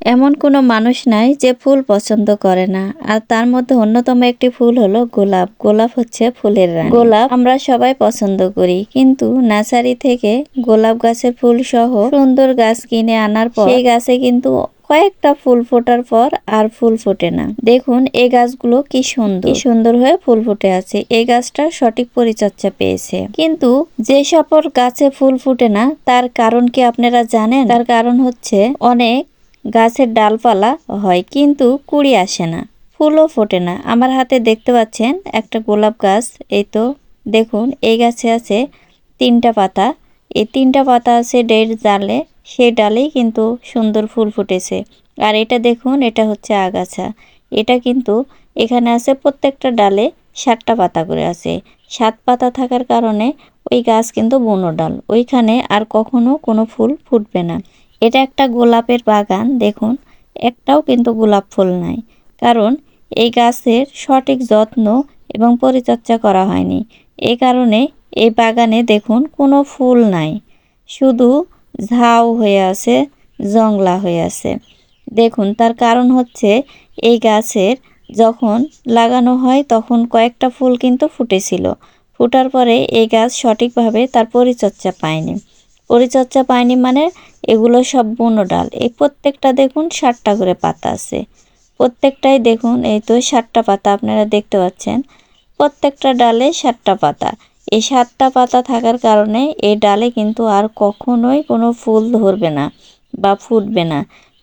এমন কোনো মানুষ নাই যে ফুল পছন্দ করে না। আর তার মধ্যে অন্যতম একটি ফুল হলো গোলাপ। গোলাপ হচ্ছে ফুলের রানী। গোলাপ আমরা সবাই পছন্দ করি। কিন্তু নার্সারি থেকে গোলাপ গাছের ফুল সহ সুন্দর গাছ কিনে আনার পর সেই গাছে কিন্তু কয়েকটা ফুল ফোটার পর আর ফুল ফোটে না। দেখুন এই গাছগুলো কি সুন্দর। সুন্দর হয়ে ফুল ফুটে আছে। এই গাছটা সঠিক পরিচর্যা পেয়েছে। কিন্তু যে সকল গাছে ফুল ফুটে না, তার কারণ কি আপনারা জানেন? তার কারণ হচ্ছে অনেক গাছের ডালপালা হয়, কিন্তু কুড়ি আসে না, ফুলও ফোটে না। আমার হাতে দেখতে পাচ্ছেন একটা গোলাপ গাছ, এই তো দেখুন, এই গাছে আছে তিনটা পাতা। এই তিনটা পাতা আছে ডের ডালে সেই ডালেই কিন্তু সুন্দর ফুল ফুটেছে। আর এটা দেখুন, এটা হচ্ছে আগাছা। এটা কিন্তু এখানে আছে প্রত্যেকটা ডালে সাতটা পাতা করে আছে। সাত পাতা থাকার কারণে ওই গাছ কিন্তু বনো ডাল। ওইখানে আর কখনো কোনো ফুল ফুটবে না। এটা একটা গোলাপের বাগান, দেখুন। একটাও কিন্তু গোলাপ ফুল নাই, কারণ এই গাছের সঠিক যত্ন এবং পরিচর্যা করা হয়নি। এই কারণে এই বাগানে দেখুন কোনো ফুল নাই, শুধু ঝাউ হয়ে আছে, জংলা হয়ে আছে। দেখুন, তার কারণ হচ্ছে এই গাছের যখন লাগানো হয় তখন কয়েকটা ফুল কিন্তু ফুটেছিল। ফুটার পরে এই গাছ সঠিকভাবে তার পরিচর্যা পায়নি। পরিচর্যা পায়নি মানে এগুলো সব বুনো ডাল। এই প্রত্যেকটা দেখুন ষাটটা করে পাতা আছে। প্রত্যেকটাই দেখুন, এই তো ষাটটা পাতা আপনারা দেখতে পাচ্ছেন। প্রত্যেকটা ডালে ষাটটা পাতা। এই সাতটা পাতা থাকার কারণে এই ডালে কিন্তু আর কখনোই কোনো ফুল ধরবে না বা ফুটবে না।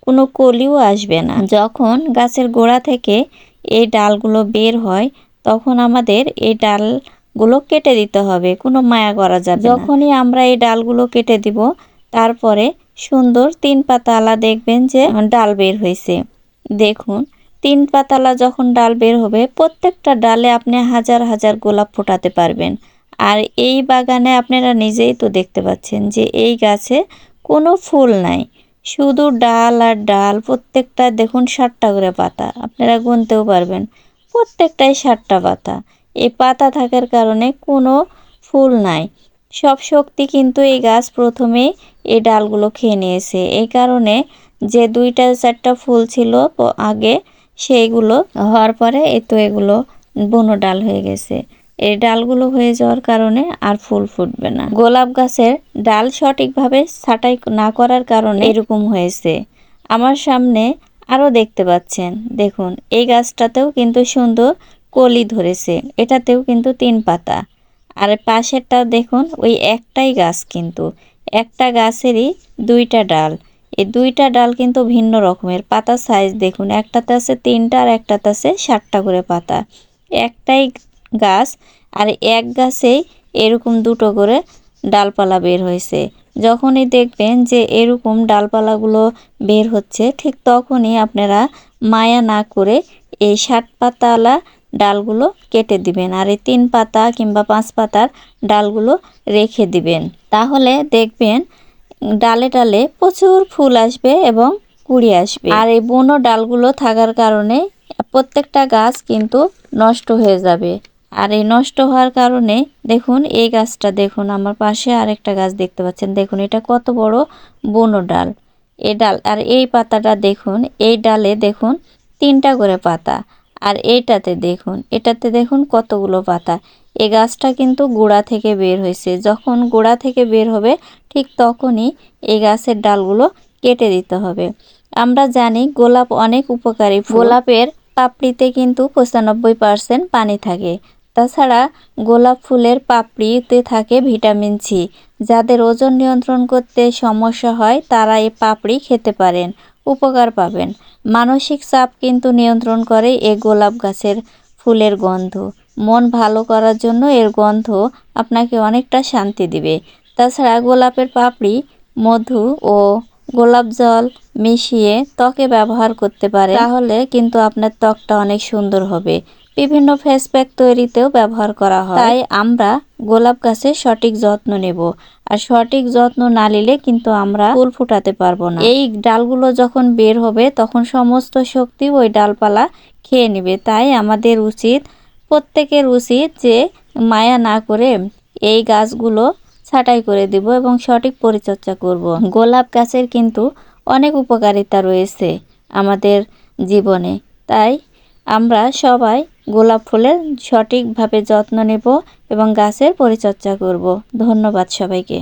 কোনো কলিও আসবে না। যখন গাছের গোড়া থেকে এই ডালগুলো বের হয়, তখন আমাদের এই ডালগুলো কেটে দিতে হবে, কোনো মায়া করা যাবে যখনই আমরা এই ডালগুলো কেটে দিব, তারপরে সুন্দর তিন পাতালা দেখবেন যে ডাল বের হয়েছে। দেখুন, তিন পাতালা যখন ডাল বের হবে, প্রত্যেকটা ডালে আপনি হাজার হাজার গোলাপ ফোটাতে পারবেন। আর এই বাগানে আপনারা নিজেই তো দেখতে পাচ্ছেন যে এই গাছে কোনো ফুল নাই। শুধু ডাল আর ডাল, প্রত্যেকটা দেখুন ষাটটা করে পাতা, আপনারা গুনতেও পারবেন। প্রত্যেকটাই ষাটটা পাতা। এই পাতা থাকার কারণে কোনো ফুল নাই। সব শক্তি কিন্তু এই গাছ প্রথমেই এই ডালগুলো খেয়ে নিয়েছে। এই কারণে যে দুইটা চারটা ফুল ছিল আগে, সেইগুলো হওয়ার পরে এই তো এগুলো বনো ডাল হয়ে গেছে। এই ডালগুলো হয়ে যাওয়ার কারণে আর ফুল ফুটবে না। গোলাপ গাছের ডাল সঠিকভাবে ছাটাই না করার কারণে এরকম হয়েছে। আমার সামনে আরও দেখতে পাচ্ছেন। দেখুন, এই গাছটাতেও কিন্তু সুন্দর কলি ধরেছে, এটাতেও কিন্তু তিন পাতা। আর পাশেরটা দেখুন, ওই একটাই গাছ কিন্তু। একটা গাছেরই দুইটা ডাল। এই দুইটা ডাল কিন্তু ভিন্ন রকমের। পাতা সাইজ দেখুন, একটাতে আছে তিনটা আর একটাতে আছে সাতটা করে পাতা। একটাই গাছ আর এক গাছেই এরকম দুটো করে ডালপালা বের হয়েছে। যখনই দেখবেন যে এরকম ডালপালাগুলো বের হচ্ছে, ঠিক তখনই আপনারা মায়া না করে এই ষাট পাতাওয়ালা ডালগুলো কেটে দিবেন। আর এই তিন পাতা কিংবা পাঁচ পাতার ডালগুলো রেখে দিবেন। তাহলে দেখবেন ডালে ডালে প্রচুর ফুল আসবে এবং কুড়ি আসবে। আর এই বনো ডালগুলো থাকার কারণে প্রত্যেকটা গাছ কিন্তু নষ্ট হয়ে যাবে। আর এই নষ্ট হওয়ার কারণে দেখুন, এই গাছটা দেখুন, আমার পাশে আরেকটা গাছ দেখতে পাচ্ছেন। দেখুন, এটা কত বড় বনো ডাল। এই ডাল, আর এই পাতাটা দেখুন, এই ডালে দেখুন তিনটা করে পাতা। আর এইটাতে দেখুন, এটাতে দেখুন কতগুলো পাতা। এ গাছটা কিন্তু গোড়া থেকে বের হয়েছে। যখন গোড়া থেকে বের হবে, ঠিক তখনই এই গাছের ডালগুলো কেটে দিতে হবে। আমরা জানি গোলাপ অনেক উপকারী গোলাপের পাপড়িতে কিন্তু পঁচানব্বই পার্সেন্ট পানি থাকে। তাছাড়া গোলাপ ফুলের পাপড়িতে থাকে ভিটামিন সি। যাদের ওজন নিয়ন্ত্রণ করতে সমস্যা হয়, তারা এই পাপড়ি খেতে পারেন। উপকার পাবেন। মানসিক চাপ কিন্তু নিয়ন্ত্রণ করে এ গোলাপ গাছের ফুলের গন্ধ। মন ভালো করার জন্য এর গন্ধ আপনাকে অনেকটা শান্তি দিবে। তাছাড়া গোলাপের পাপড়ি, মধু ও গোলাপ জল মিশিয়ে ত্বকে ব্যবহার করতে পারে তাহলে কিন্তু আপনার ত্বকটা অনেক সুন্দর হবে। বিভিন্ন ফেস প্যাক তৈরিতেও ব্যবহার করা হয়। তাই আমরা গোলাপ গাছের সঠিক যত্ন নেব। আর সঠিক যত্ন না নিলে কিন্তু আমরা ফুল ফুটাতে পারব না। এই ডালগুলো যখন বের হবে তখন সমস্ত শক্তি ওই ডালপালা খেয়ে নেবে। তাই আমাদের উচিত প্রত্যেকের উচিত যে মায়া না করে এই গাছগুলো ছাটাই করে দিব এবং সঠিক পরিচর্যা করব। গোলাপ গাছের কিন্তু অনেক উপকারিতা রয়েছে আমাদের জীবনে। তাই আমরা সবাই গোলাপ ফুলের সঠিকভাবে যত্ন নেব এবং গাছের পরিচর্যা করব। ধন্যবাদ সবাইকে।